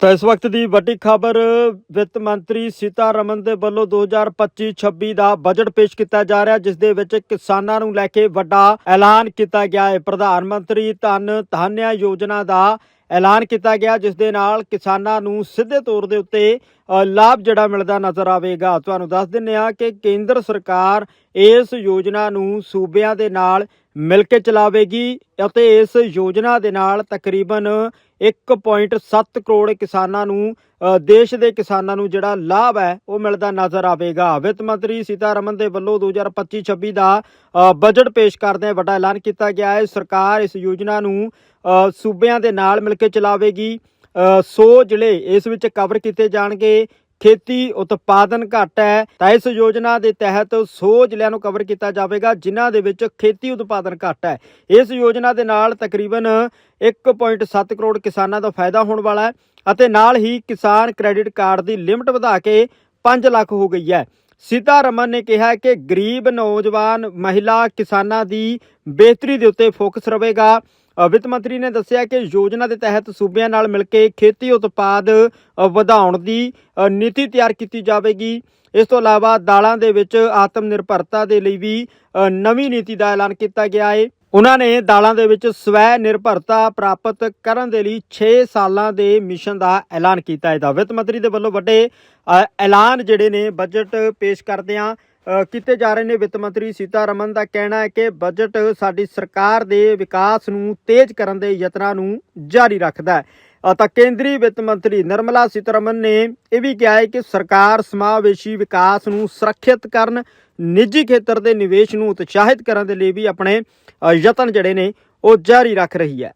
ਤਾਂ ਇਸ ਵਕਤ ਦੀ ਵੱਡੀ ਖਬਰ, ਵਿੱਤ ਮੰਤਰੀ ਸੀਤਾਰਮਨ ਦੇ ਵੱਲੋਂ 2025-26 ਦਾ ਬਜਟ ਪੇਸ਼ ਕੀਤਾ ਜਾ ਰਿਹਾ, ਜਿਸ ਦੇ ਵਿੱਚ ਕਿਸਾਨਾਂ ਨੂੰ ਲੈ ਕੇ ਵੱਡਾ ਐਲਾਨ ਕੀਤਾ ਗਿਆ ਹੈ। ਪ੍ਰਧਾਨ ਮੰਤਰੀ ਧਨ ਧਾਨਿਆ ਯੋਜਨਾ ਦਾ ਐਲਾਨ ਕੀਤਾ ਗਿਆ, ਜਿਸ ਦੇ ਨਾਲ ਕਿਸਾਨਾਂ ਨੂੰ ਸਿੱਧੇ ਤੌਰ ਦੇ ਉੱਤੇ ਲਾਭ ਜਿਹੜਾ ਮਿਲਦਾ ਨਜ਼ਰ ਆਵੇਗਾ। ਤੁਹਾਨੂੰ ਦੱਸ ਦਿੰਨੇ ਆ ਕਿ ਕੇਂਦਰ ਸਰਕਾਰ ਇਸ ਯੋਜਨਾ ਨੂੰ ਸੂਬਿਆਂ ਦੇ ਨਾਲ ਮਿਲ ਕੇ ਚਲਾਵੇਗੀ ਅਤੇ ਇਸ ਯੋਜਨਾ ਦੇ ਨਾਲ ਤਕਰੀਬਨ 1.7 ਕਰੋੜ ਕਿਸਾਨਾਂ ਨੂੰ ਦੇਸ਼ ਦੇ ਕਿਸਾਨਾਂ ਨੂੰ ਜਿਹੜਾ ਲਾਭ ਹੈ, ਉਹ ਮਿਲਦਾ ਨਜ਼ਰ ਆਵੇਗਾ। ਵਿੱਤ ਮੰਤਰੀ ਸੀਤਾਰਮਨ ਦੇ ਵੱਲੋਂ 2025-26 ਦਾ ਬਜਟ ਪੇਸ਼ ਕਰਦੇ ਵੱਡਾ ਐਲਾਨ ਕੀਤਾ ਗਿਆ ਹੈ। ਸਰਕਾਰ ਇਸ ਯੋਜਨਾ ਨੂੰ ਸੂਬਿਆਂ ਦੇ ਨਾਲ ਮਿਲ ਕੇ ਚਲਾਵੇਗੀ। 100 ਜ਼ਿਲ੍ਹੇ ਇਸ ਵਿੱਚ ਕਵਰ ਕੀਤੇ ਜਾਣਗੇ। ਖੇਤੀ ਉਤਪਾਦਨ ਘੱਟ ਹੈ, ਤਾਂ ਇਸ ਯੋਜਨਾ ਦੇ ਤਹਿਤ 100 ਜ਼ਿਲ੍ਹਿਆਂ ਨੂੰ ਕਵਰ ਕੀਤਾ ਜਾਵੇਗਾ, ਜਿਨ੍ਹਾਂ ਦੇ ਵਿੱਚ ਖੇਤੀ ਉਤਪਾਦਨ ਘੱਟ ਹੈ। ਇਸ ਯੋਜਨਾ ਦੇ ਨਾਲ ਤਕਰੀਬਨ 1.7 ਕਰੋੜ ਕਿਸਾਨਾਂ ਦਾ ਫਾਇਦਾ ਹੋਣ ਵਾਲਾ ਹੈ ਅਤੇ ਨਾਲ ਹੀ ਕਿਸਾਨ ਕ੍ਰੈਡਿਟ ਕਾਰਡ ਦੀ ਲਿਮਟ ਵਧਾ ਕੇ 5 ਲੱਖ ਹੋ ਗਈ ਹੈ। ਸੀਤਾਰਮਨ ਨੇ ਕਿਹਾ ਕਿ ਗਰੀਬ ਨੌਜਵਾਨ ਮਹਿਲਾ ਕਿਸਾਨਾਂ ਦੀ ਬਿਹਤਰੀ ਦੇ ਉੱਤੇ ਫੋਕਸ ਰਹੇਗਾ। ਵਿੱਤ ਮੰਤਰੀ ਨੇ ਦੱਸਿਆ ਕਿ ਯੋਜਨਾ ਦੇ ਤਹਿਤ ਸੂਬਿਆਂ ਨਾਲ ਮਿਲ ਕੇ ਖੇਤੀ ਉਤਪਾਦ ਵਧਾਉਣ ਦੀ ਨੀਤੀ ਤਿਆਰ ਕੀਤੀ ਜਾਵੇਗੀ। ਇਸ ਤੋਂ ਇਲਾਵਾ ਦਾਲਾਂ ਦੇ ਵਿੱਚ ਆਤਮ ਨਿਰਭਰਤਾ ਦੇ ਲਈ ਵੀ ਨਵੀਂ ਨੀਤੀ ਦਾ ਐਲਾਨ ਕੀਤਾ ਗਿਆ ਹੈ। ਉਹਨਾਂ ਨੇ ਦਾਲਾਂ ਦੇ ਵਿੱਚ ਸਵੈ ਨਿਰਭਰਤਾ ਪ੍ਰਾਪਤ ਕਰਨ ਦੇ ਲਈ 6 ਸਾਲਾਂ ਦੇ ਮਿਸ਼ਨ ਦਾ ਐਲਾਨ ਕੀਤਾ। ਹੈ ਤਾਂ ਵਿੱਤ ਮੰਤਰੀ ਦੇ ਵੱਲੋਂ ਵੱਡੇ ਐਲਾਨ ਜਿਹੜੇ ਨੇ ਬਜਟ ਪੇਸ਼ ਕਰਦਿਆਂ ਅ, ਕੀਤੇ ਜਾ ਰਹੇ ਨੇ। ਵਿੱਤ ਮੰਤਰੀ ਸੀਤਾਰਮਨ ਦਾ ਕਹਿਣਾ ਹੈ ਕਿ ਬਜਟ ਸਾਡੀ ਸਰਕਾਰ ਦੇ ਵਿਕਾਸ ਨੂੰ ਤੇਜ਼ ਕਰਨ ਦੇ ਯਤਨਾਂ ਨੂੰ ਜਾਰੀ ਰੱਖਦਾ ਹੈ। ਤਾਂ ਕੇਂਦਰੀ ਵਿੱਤ ਮੰਤਰੀ ਨਿਰਮਲਾ ਸੀਤਾਰਮਨ ਨੇ ਇਹ ਵੀ ਕਿਹਾ ਹੈ ਕਿ ਸਰਕਾਰ ਸਮਾਵੇਸ਼ੀ ਵਿਕਾਸ ਨੂੰ ਸੁਰੱਖਿਅਤ ਕਰਨ, ਨਿੱਜੀ ਖੇਤਰ ਦੇ ਨਿਵੇਸ਼ ਨੂੰ ਉਤਸ਼ਾਹਿਤ ਕਰਨ ਦੇ ਲਈ ਵੀ ਆਪਣੇ ਯਤਨ ਜਿਹੜੇ ਨੇ, ਉਹ ਜਾਰੀ ਰੱਖ ਰਹੀ ਹੈ।